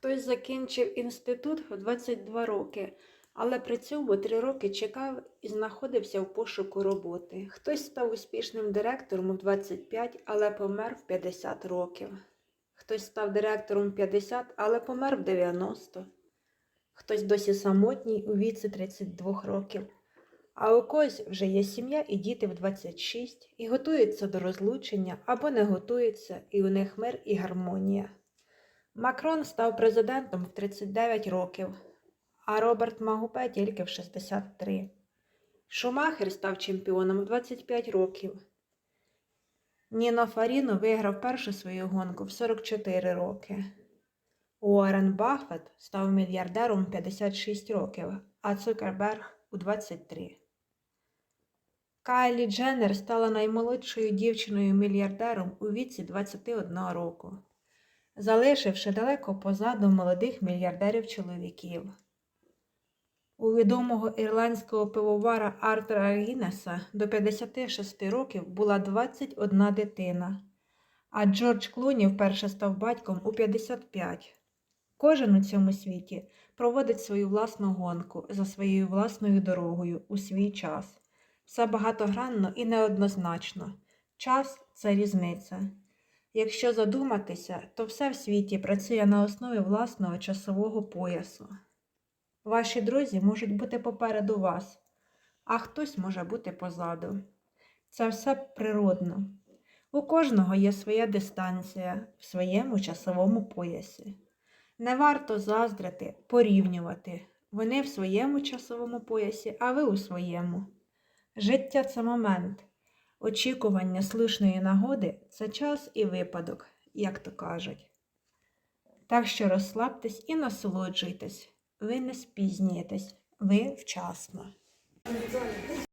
Хтось закінчив інститут в 22 роки, але при цьому 3 роки чекав і знаходився в пошуку роботи. Хтось став успішним директором у 25, але помер в 50 років. Хтось став директором в 50, але помер в 90. Хтось досі самотній у віці 32 років. А у когось вже є сім'я і діти в 26, і готуються до розлучення або не готуються, і у них мир і гармонія. Макрон став президентом в 39 років, а Роберт Магупе тільки в 63. Шумахер став чемпіоном в 25 років. Ніно Фаріно виграв першу свою гонку в 44 роки. Уоррен Баффет став мільярдером в 56 років, а Цукерберг у 23. Кайлі Дженнер стала наймолодшою дівчиною-мільярдером у віці 21 року, залишивши далеко позаду молодих мільярдерів-чоловіків. У відомого ірландського пивовара Артура Гіннеса до 56 років була 21 дитина, а Джордж Клуні вперше став батьком у 55. Кожен у цьому світі проводить свою власну гонку за своєю власною дорогою у свій час. Все багатогранно і неоднозначно. Час це різниця. Якщо задуматися, то все в світі працює на основі власного часового поясу. Ваші друзі можуть бути попереду вас, а хтось може бути позаду. Це все природно. У кожного є своя дистанція в своєму часовому поясі. Не варто заздрити, порівнювати. Вони в своєму часовому поясі, а ви у своєму. Життя це момент. Очікування слушної нагоди це час і випадок, як то кажуть. Так що розслабтесь і насолоджуйтесь. Ви не спізнюєтесь, ви вчасно.